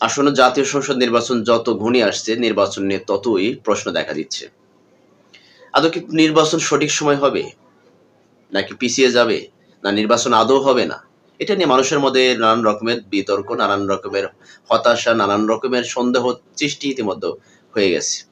আসন্ন জাতীয় সংসদ নির্বাচন যত ঘনিয়ে আসছে, নির্বাচন নিয়ে ততই প্রশ্ন দেখা দিচ্ছে। আদৌ কি নির্বাচন সঠিক সময় হবে? নাকি পিছিয়ে যাবে? না, নির্বাচন আদৌ হবে না? এটা নিয়ে মানুষের মধ্যে নানান রকমের বিতর্ক, নানান রকমের হতাশা, নানান রকমের সন্দেহ সৃষ্টি ইতিমধ্যে হয়ে গেছে।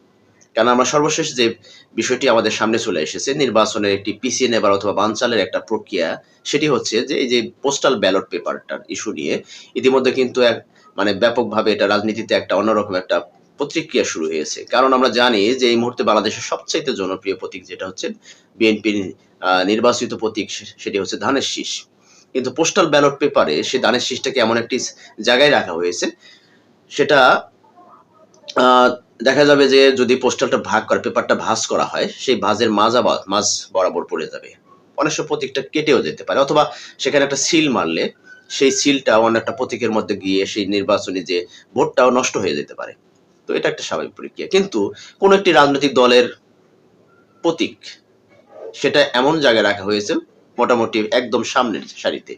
কারণ আমরা সর্বশেষ যে বিষয়টি আমাদের সামনে চলে এসেছে, নির্বাচনের একটি পিছিয়ে নেবার অথবা বানচালের একটা প্রক্রিয়া, সেটি হচ্ছে যে এই যে পোস্টাল ব্যালট পেপারটার ইস্যু নিয়ে, ইতিমধ্যে কিন্তু এক মানে ব্যাপকভাবে এটা রাজনীতিতে একটা অন্যরকম একটা প্রতিক্রিয়া শুরু হয়েছে। কারণ আমরা জানি যে এই মুহূর্তে বাংলাদেশের সবচাইতে জনপ্রিয় প্রতীক যেটা হচ্ছে বিএনপির নির্বাচিত প্রতীক সেটি হচ্ছে ধানের শীষ। কিন্তু পোস্টাল ব্যালট পেপারে সে ধানের শীষটাকে এমন একটি জায়গায় রাখা হয়েছে, সেটা দেখা যাবে যে যদি পোস্টালটা ভাগ করে, পেপারটা ভাঁজ করা হয়, সেই ভাঁজের মাজা মাঝ বরাবর পড়ে যাবে। অনেক সময় প্রতীকটা কেটেও যেতে পারে, অথবা সেখানে একটা সিল মারলে সেই সিলটা অন্য একটা প্রতীকের মধ্যে গিয়ে সেই নির্বাচনী যে ভোটটাও নষ্ট হয়ে যেতে পারে। তো এটা একটা স্বাভাবিক প্রক্রিয়া। কিন্তু কোন একটি রাজনৈতিক দলের প্রতীক সেটা এমন জায়গায় রাখা হয়েছে মোটামুটি একদম সামনের সারিতে।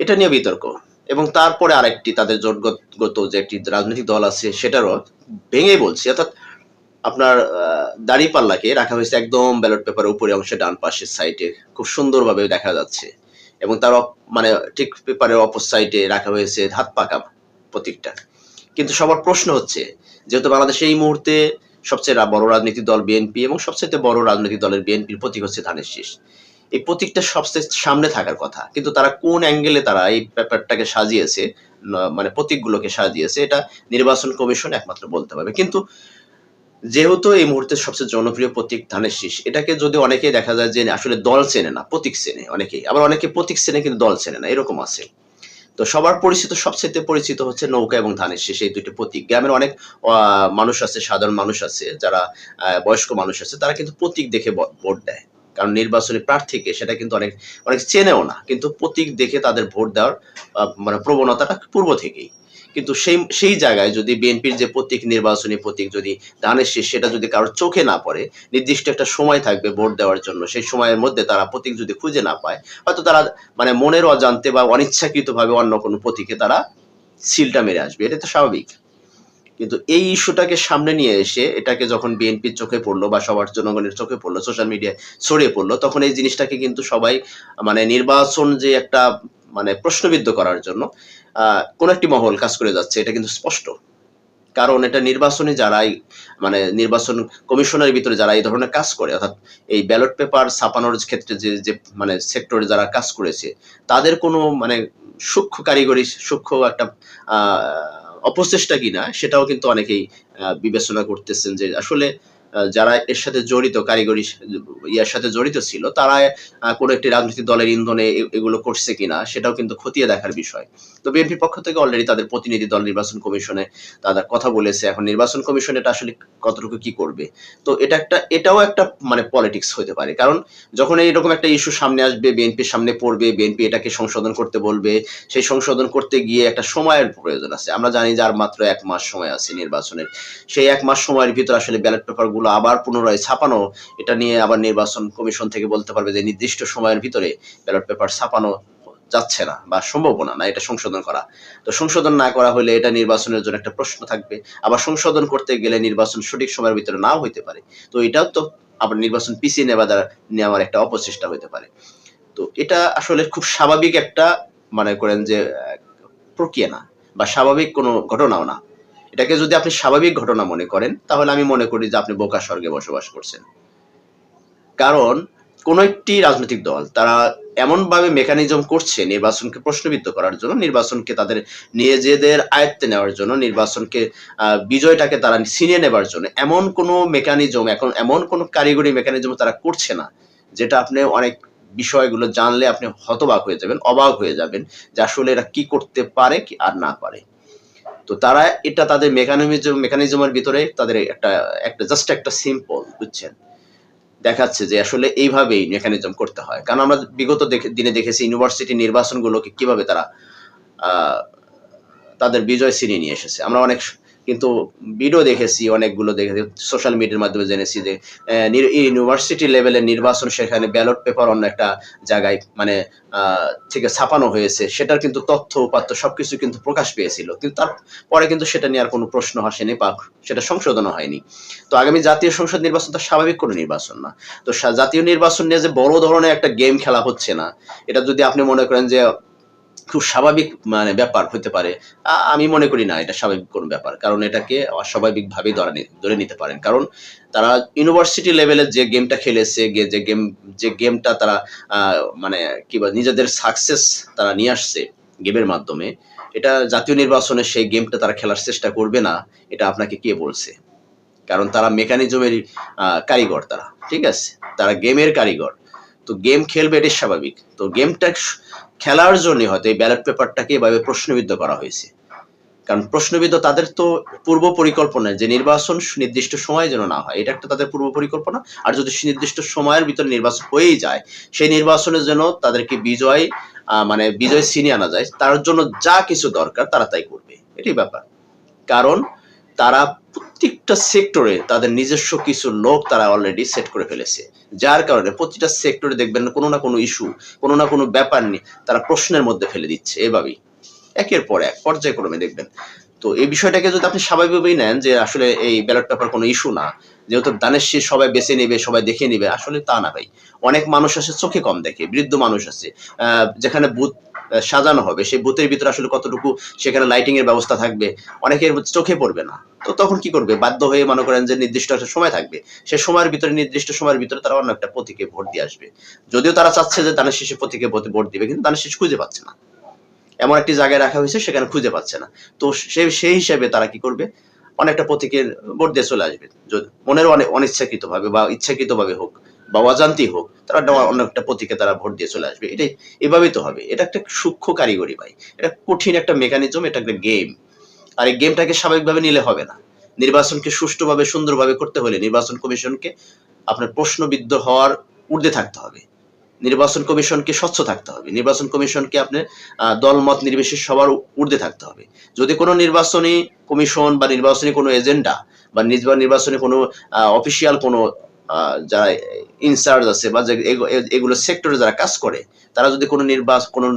এটা নিয়ে বিতর্ক। এবং তারপরে আরেকটি তাদের জোটগত যে একটি রাজনৈতিক দল আছে সেটারও ভেঙে বলছি। অর্থাৎ আপনার দাড়ি পাল্লাকে রাখা হয়েছে একদম ব্যালট পেপারের উপরে অংশে ডান পাশের সাইডে। খুব সুন্দরভাবে দেখা যাচ্ছে। এবং তার মানে ঠিক পেপারের অপর সাইডে রাখা হয়েছে হাত পাকা প্রতীকটা। কিন্তু সবার প্রশ্ন হচ্ছে, যেহেতু বাংলাদেশে এই মুহূর্তে সবচেয়ে বড় রাজনৈতিক দল বিএনপি এবং সবচেয়ে বড় রাজনৈতিক দলের বিএনপির প্রতীক হচ্ছে ধানের শীষ। এই প্রতীকটা সবচেয়ে সামনে থাকার কথা, কিন্তু তারা কোন অ্যাঙ্গেলে তারা এই ব্যাপারটাকে সাজিয়েছে মানে প্রতীকগুলোকে সাজিয়েছে, এটা নির্বাচন কমিশন একমাত্র বলতে পারবে। কিন্তু যেহেতু এই মুহূর্তে সবচেয়ে জনপ্রিয় প্রতীক ধানের শীষ, এটাকে যদি অনেকে দেখা যায় যে আসলে দল চেনে না, প্রতীক চেনে অনেকেই, আবার অনেকে প্রতীক চেনে কিন্তু দল চেনে না, এরকম আছে। তো সবার পরিচিত সবচেয়ে পরিচিত হচ্ছে নৌকা এবং ধানের শীষ, এই দুটি প্রতীক। গ্রামের অনেক মানুষ আছে, সাধারণ মানুষ আছে, যারা বয়স্ক মানুষ আছে, তারা কিন্তু প্রতীক দেখে ভোট দেয়। কারণ নির্বাচনী প্রার্থীকে সেটা কিন্তু অনেক অনেক চেনেও না, কিন্তু প্রতীক দেখে তাদের ভোট দেওয়ার মানে প্রবণতাটা পূর্ব থেকেই। কিন্তু সেই সেই জায়গায় যদি বিএনপির যে প্রতীক নির্বাচনী প্রতীক যদি শীষ, সেটা যদি কারোর চোখে না পড়ে, নির্দিষ্ট একটা সময় থাকবে ভোট দেওয়ার জন্য, সেই সময়ের মধ্যে তারা প্রতীক যদি খুঁজে না পায়, হয়তো তারা মানে মনের অজান্তে বা অনিচ্ছাকৃতভাবে অন্য কোনো প্রতীকে তারা সিলটা মেরে আসবে। এটা তো স্বাভাবিক। কিন্তু এই ইস্যুটাকে সামনে নিয়ে এসে, এটাকে যখন বিএনপির চোখে পড়ল বা সবার জনগণের চোখে পড়ল, সোশ্যাল মিডিয়ায় ছড়িয়ে পড়ল, তখন এই জিনিসটাকে কিন্তু সবাই মানে নির্বাচন যে একটা মানে প্রশ্নবিদ্ধ করার জন্য কোন একটি মহল কাজ করে যাচ্ছে, এটা কিন্তু স্পষ্ট। কারণ এটা নির্বাচনে যারাই মানে নির্বাচন কমিশনের ভিতরে যারা এই ধরনের কাজ করে, অর্থাৎ এই ব্যালট পেপার ছাপানোর ক্ষেত্রে যে যে মানে সেক্টরে যারা কাজ করেছে, তাদের কোনো মানে সূক্ষ্ম কারিগরি, সূক্ষ্ম একটা অপচেষ্টা কিনা সেটাও কিন্তু অনেকেই বিবেচনা করতেছেন যে আসলে যারা এর সাথে জড়িত কারিগরি ইয়ার সাথে জড়িত ছিল, তারা কোনো একটি রাজনৈতিক দলের ইন্ধনে এগুলো করছে কিনা, সেটাও কিন্তু খতিয়ে দেখার বিষয়। তো বিএনপির পক্ষ থেকে অলরেডি তাদের প্রতিনিধি দল নির্বাচন কমিশনে তারা কথা বলেছে, এখন নির্বাচন কমিশন এটা আসলে কতটুকু কি করবে? তো এটা একটা, এটাও একটা মানে পলিটিক্স হতে পারে। কারণ যখন এইরকম একটা ইস্যু সামনে আসবে, বিএনপির সামনে পড়বে, বিএনপি এটাকে সংশোধন করতে বলবে, সেই সংশোধন করতে গিয়ে একটা সময়ের প্রয়োজন আছে। আমরা জানি যে আর মাত্র এক মাস সময় আছে নির্বাচনের। সেই এক মাস সময়ের ভিতর আসলে ব্যালট পেপার গুলো আবার পুনরায় ছাপানো, এটা নিয়ে আবার নির্বাচন কমিশন থেকে বলতে পারবে যে নির্দিষ্ট সময়ের ভিতরে ব্যালট পেপার ছাপানো যাচ্ছে না বা সম্ভাবনা না এটা সংশোধন করা। তো সংশোধন না করা হলে এটা নির্বাচনের জন্য একটা প্রশ্ন থাকবে। আবার সংশোধন করতে গেলে নির্বাচন সঠিক সময়ের ভিতরে নাও হইতে পারে। তো এটাও তো আবার নির্বাচন পিছিয়ে নেওয়া দ্বারা নেওয়ার একটা অপচেষ্টা হতে পারে। তো এটা আসলে খুব স্বাভাবিক একটা, মনে করেন যে, প্রক্রিয়া না বা স্বাভাবিক কোনো ঘটনাও না। এটাকে যদি আপনি স্বাভাবিক ঘটনা মনে করেন, তাহলে আমি মনে করি যে আপনি বোকা স্বর্গে বসবাস করছেন। কারণ কোন একটি রাজনৈতিক দল তারা এমনভাবে মেকানিজম করছে নির্বাচনকে প্রশ্নবিদ্ধ করার জন্য, নির্বাচনকে তাদের নিজেদের আয়ত্তে নেওয়ার জন্য, নির্বাচনকে বিজয়টাকে তারা ছিনিয়ে নেবার জন্য এমন কোনো মেকানিজম এখন এমন কোনো কারিগরি মেকানিজম তারা করছে না, যেটা আপনি অনেক বিষয়গুলো জানলে আপনি হতবাক হয়ে যাবেন, অবাক হয়ে যাবেন যে আসলে এরা কি করতে পারে কি আর না পারে। তো তারা এটা তাদের মেকানিজম মেকানিজমের ভিতরে তাদের একটা একটা জাস্ট একটা সিম্পল বুঝছেন? দেখাচ্ছে যে আসলে এইভাবেই মেকানিজম করতে হয়। কারণ আমরা বিগত দিনে দেখেছি ইউনিভার্সিটি নির্বাচনগুলোকে কীভাবে তারা তাদের বিজয় ছিনিয়ে নিয়ে এসেছে। আমরা অনেক কিন্তু ভিডিও দেখেছি, অনেকগুলো দেখেছি সোশ্যাল মিডিয়ার মাধ্যমে জেনেছি যে ইউনিভার্সিটি লেভেলের নির্বাচন সেখানে ব্যালট পেপার অন্য একটা জায়গায় মানে থেকে ছাপানো হয়েছে। সেটার কিন্তু তথ্য, উপাত্ত সবকিছু কিন্তু প্রকাশ পেয়েছিল। কিন্তু তারপরে কিন্তু সেটা নিয়ে আর কোনো প্রশ্ন আসেনি বা সেটা সংশোধনও হয়নি। তো আগামী জাতীয় সংসদ নির্বাচন তো স্বাভাবিক কোনো নির্বাচন না। তো জাতীয় নির্বাচন নিয়ে যে বড় ধরনের একটা গেম খেলা হচ্ছে না, এটা যদি আপনি মনে করেন যে খুব স্বাভাবিক মানে ব্যাপার হতে পারে। আমি মনে করি না, এটা স্বাভাবিক কোনো ব্যাপার। কারণ এটাকে অস্বাভাবিক ভাবেই ধরে ধরে নিতে পারেন। কারণ তারা ইউনিভার্সিটি লেভেলের যে গেমটা খেলেছে যে গেম যে গেমটা তারা মানে কি বলে, নিজেদের সাকসেস তারা নিয়ে আসছে গেমের মাধ্যমে, এটা জাতীয় নির্বাচনে সেই গেমটা তারা খেলার চেষ্টা করবে না, এটা আপনাকে কে বলছে? কারণ তারা মেকানিজমের কারিগর তারা, ঠিক আছে? তারা গেমের কারিগর। তো গেম খেলবে এটাই স্বাভাবিক। তো গেমটা খেলার জন্য হয়তো এই ব্যালট পেপারটাকে এভাবে প্রশ্নবিদ্ধ করা হয়েছে। কারণ প্রশ্নবিদ্ধ তাদের তো পূর্ব পরিকল্পনা যে নির্বাচন নির্দিষ্ট সময় যেন না হয়, এটা একটা তাদের পূর্ব পরিকল্পনা। আর যদি নির্দিষ্ট সময়ের ভিতরে নির্বাচন হয়েই যায়, সেই নির্বাচনের জন্য তাদেরকে বিজয় মানে বিজয় ছিনিয়ে আনা যায়, তার জন্য যা কিছু দরকার তারা তাই করবে। এটাই ব্যাপার। কারণ তারা প্রত্যেকটা সেক্টরে তাদের নিজস্ব কিছু লোক তারা অলরেডি সেট করে ফেলেছে। যার কারণে প্রতিটা সেক্টরে দেখবেন কোনো না কোনো ইস্যু কোনো না কোনো ব্যাপার নিয়ে তারা প্রশ্নের মধ্যে ফেলে দিচ্ছে এভাবেই। একের পর এক, পর্যায়ক্রমে দেখবেন। তো এই বিষয়টাকে যদি আপনি স্বাভাবিকভাবেই নেন যে আসলে এই ব্যালট পেপার কোনো ইস্যু না, যেহেতু দানের শীষ সবাই বেছে নেবে, সবাই দেখে নেবে, আসলে তা না ভাই। অনেক মানুষ আছে চোখে কম দেখে, বৃদ্ধ মানুষ আছে যেখানে বুথ সাজানো হবে। সেই বুথের ভিতরে আসলে কতটুকু সেখানে লাইটিং এর ব্যবস্থা থাকবে, অনেকের চোখে পড়বে না। তো তখন কি করবে? বাধ্য হয়ে মনে করেন যে নির্দিষ্ট একটা সময় থাকবে। সে সময়ের ভিতরে, নির্দিষ্ট সময়ের ভিতরে তারা অন্য একটা প্রতীকে ভোট দিয়ে আসবে। যদিও তারা চাচ্ছে যে দানের শেষে প্রতীকে ভোট দিবে, কিন্তু দানের শেষ খুঁজে পাচ্ছে না। এমন একটি জায়গায় রাখা হয়েছে, সেখানে খুঁজে পাচ্ছে না। তো সে, সেই হিসাবে তারা কি করবে? অনেকটা প্রতীকের ভোট দিয়ে চলে আসবে। মনের অনেক অনিচ্ছাকৃত ভাবে বা ইচ্ছাকৃত ভাবে হোক। বা অজান্তি হোক, তারা অন্য একটা প্রতীকে তারা ভোট দিয়ে চলে আসবে। এটাই, এভাবেই তো হবে। এটা একটা সূক্ষ্ম কারিগরি ভাই। এটা কঠিন একটা মেকানিজম এটা একটা গেম আর এই গেমটাকে স্বাভাবিকভাবে নিলে হবে না। নির্বাচনকে সুষ্ঠুভাবে, সুন্দরভাবে করতে হলে নির্বাচন কমিশনকে আপনার প্রশ্নবিদ্ধ হওয়ার ঊর্ধ্বে থাকতে হবে। নির্বাচন কমিশনকে স্বচ্ছ থাকতে হবে। নির্বাচন কমিশনকে আপনার দলমত নির্বিশেষে সবার ঊর্ধ্বে থাকতে হবে। যদি কোনো নির্বাচনী কমিশন বা নির্বাচনী কোনো এজেন্ডা বা নির্বা- নির্বাচনী কোনো অফিসিয়াল কোনো যারা ইনচার্জ আছে বা এগুলো সেক্টরে যারা কাজ করে, তারা যদি কোনো নির্বাচন কোনো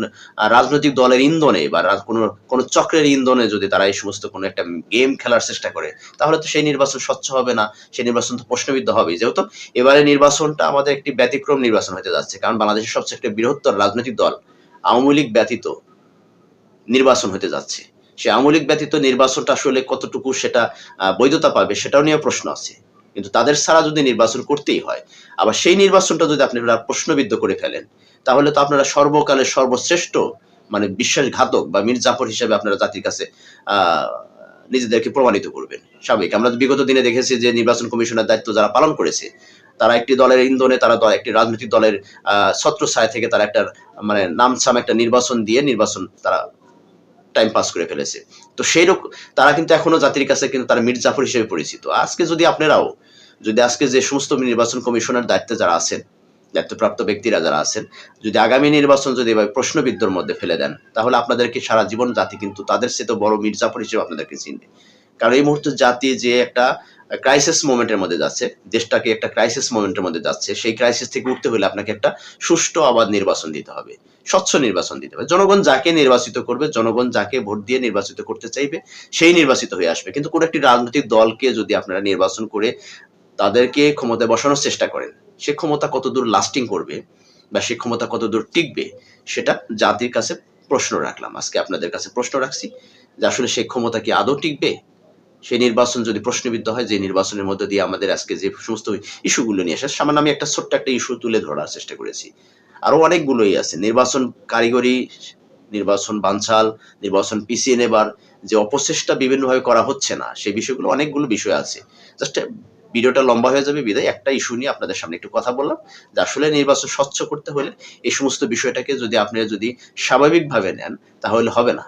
রাজনৈতিক দলের ইন্ধনে বা কোনো কোনো চক্রের ইন্ধনে যদি তারা এই সমস্ত কোনো একটা গেম খেলার চেষ্টা করে, তাহলে তো সেই নির্বাচন স্বচ্ছ হবে না, সেই নির্বাচন তো প্রশ্নবিদ্ধ হবে যেহেতু এবারে নির্বাচনটা আমাদের একটি ব্যতিক্রম নির্বাচন হতে যাচ্ছে, কারণ বাংলাদেশের সবচেয়ে একটা বৃহত্তর রাজনৈতিক দল আওয়ামী লীগ ব্যতীত নির্বাচন হতে যাচ্ছে। সে আওয়ামী লীগ ব্যতীত নির্বাচনটা আসলে কতটুকু সেটা বৈধতা পাবে সেটাও নিয়ে প্রশ্ন আছে। কিন্তু তাদের ছাড়া যদি নির্বাচন করতেই হয়, আবার সেই নির্বাচনটা যদি আপনারা প্রশ্নবিদ্ধ করে ফেলেন, তাহলে তো আপনারা সর্বকালের সর্বশ্রেষ্ঠ মানে বিশ্বাসঘাতক বা মীর জাফর হিসেবে আপনারা জাতির কাছে নিজেদেরকে প্রমাণিত করবেন। স্বাভাবিক। আমরা বিগত দিনে দেখেছি যে নির্বাচন কমিশনের দায়িত্ব যারা পালন করেছে, তারা একটি দলের ইন্ধনে, তারা একটি রাজনৈতিক দলের, আহ, ছত্রছায়া থেকে তারা একটা মানে নামছাম একটা নির্বাচন দিয়ে নির্বাচন তারা টাইম পাস করে ফেলেছে। তো সেই রকম, তারা কিন্তু এখনও জাতির কাছে কিন্তু তারা মীর জাফর হিসেবে পরিচিত। আজকে যদি আপনারাও, যদি আজকে যে সমস্ত নির্বাচন কমিশনের দায়িত্বে যারা আছেন, দায়িত্বপ্রাপ্ত ব্যক্তিরা যারা আছেন, যদি আগামী নির্বাচন যদি এভাবে প্রশ্নবিদ্ধর মধ্যে ফেলে দেন, তাহলে আপনাদেরকে সারা জীবন জাতি কিন্তু তাদের সে তো বড় মীর জাফর হিসেবে আপনাদেরকে চিনবে। কারণ এই মুহূর্তে জাতি যে একটা ক্রাইসিস মোমেন্টের মধ্যে যাচ্ছে, দেশটাকে একটা ক্রাইসিস মোমেন্টের মধ্যে যাচ্ছে, সেই ক্রাইসিস থেকে উঠতে হলে আপনাকে একটা সুষ্ঠু আবাদ নির্বাচন দিতে হবে। স্বচ্ছ নির্বাচন দিতে হবে। জনগণ যাকে নির্বাচিত করবে, জনগণ যাকে ভোট দিয়ে নির্বাচিত করতে চাইবে, সেই নির্বাচিত হয়ে আসবে। কিন্তু কোন একটি রাজনৈতিক দলকে যদি আপনারা নির্বাচন করে তাদেরকে ক্ষমতায় বসানোর চেষ্টা করেন, সে ক্ষমতা কতদূর লাস্টিং করবে বা সে ক্ষমতা কতদূর টিকবে, সেটা জাতির কাছে প্রশ্ন রাখলাম। আজকে আপনাদের কাছে প্রশ্ন রাখছি যে আসলে সেই ক্ষমতা কি আদৌ টিকবে? সেই নির্বাচন যদি প্রশ্নবিদ্ধ হয়, যে নির্বাচনের মধ্যে দিয়ে আমাদের আজকে যে সমস্ত ইস্যুগুলো নিয়ে আসে সামান্য আমি একটা ছোট্ট একটা ইস্যু তুলে ধরার চেষ্টা করেছি। আরও অনেকগুলোই আছে। নির্বাচন কারিগরি, নির্বাচন বানচাল, নির্বাচন পিছিয়ে নেবার যে অপচেষ্টা বিভিন্নভাবে করা হচ্ছে না, সেই বিষয়গুলো অনেকগুলো বিষয় আছে। জাস্ট ভিডিওটা লম্বা হয়ে যাবে বিদায়। একটা ইস্যু নিয়ে আপনাদের সামনে একটু কথা বললাম, যে আসলে নির্বাচন স্বচ্ছ করতে হলে এই সমস্ত বিষয়টাকে যদি আপনারা যদি স্বাভাবিকভাবে নেন, তাহলে হবে না।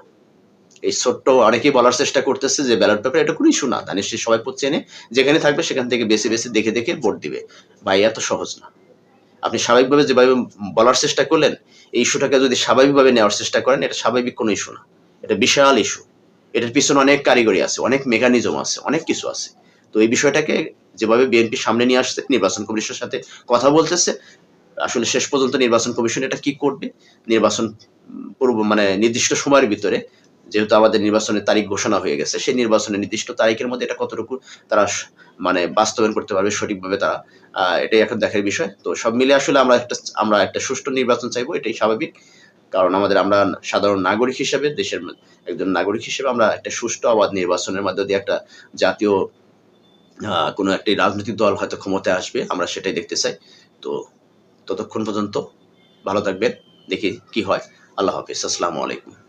এই ছোট্ট অনেকেই বলার চেষ্টা করতেছে যে ব্যালট পেপার এটা কোনো ইস্যু না। তা নিশ্চয়ই সবাই চেনে যেখানে থাকবে সেখান থেকে বেছে বেছে দেখে দেখে ভোট দিবে। ভাই, এত সহজ না। আপনি স্বাভাবিকভাবে যেভাবে বলার চেষ্টা করলেন, এই ইস্যুটাকে যদি স্বাভাবিকভাবে নেওয়ার চেষ্টা করেন, এটা স্বাভাবিক কোনো ইস্যু না। এটা বিশাল ইস্যু। এটার পিছনে অনেক কারিগরি আছে, অনেক মেকানিজম আছে, অনেক কিছু আছে। তো এই বিষয়টাকে যেভাবে বিএনপি সামনে নিয়ে আসছে, নির্বাচন কমিশনের সাথে কথা বলতেছে, আসলে শেষ পর্যন্ত নির্বাচন কমিশন এটা কি করবে? নির্বাচন পূর্ব মানে নির্দিষ্ট সময়ের ভিতরে যেহেতু আমাদের নির্বাচনের তারিখ ঘোষণা হয়ে গেছে, সেই নির্বাচনের নির্দিষ্ট তারিখের মধ্যে এটা কতটুকু তারা মানে বাস্তবায়ন করতে পারবে সঠিকভাবে তারা এটাই এখন দেখার বিষয়। তো সব মিলে আসলে আমরা একটা আমরা একটা সুষ্ঠু নির্বাচন চাইব, এটাই স্বাভাবিক। কারণ আমাদের আমরা সাধারণ নাগরিক হিসেবে, দেশের একজন নাগরিক হিসেবে আমরা একটা সুষ্ঠু অবাধ নির্বাচনের মধ্যে দিয়ে একটা জাতীয় কোনো একটি রাজনৈতিক দল হয়তো ক্ষমতায় আসবে, আমরা সেটাই দেখতে চাই। তো ততক্ষণ পর্যন্ত ভালো থাকবেন, দেখি কি হয়। আল্লাহ হাফিজ, আসসালামু আলাইকুম।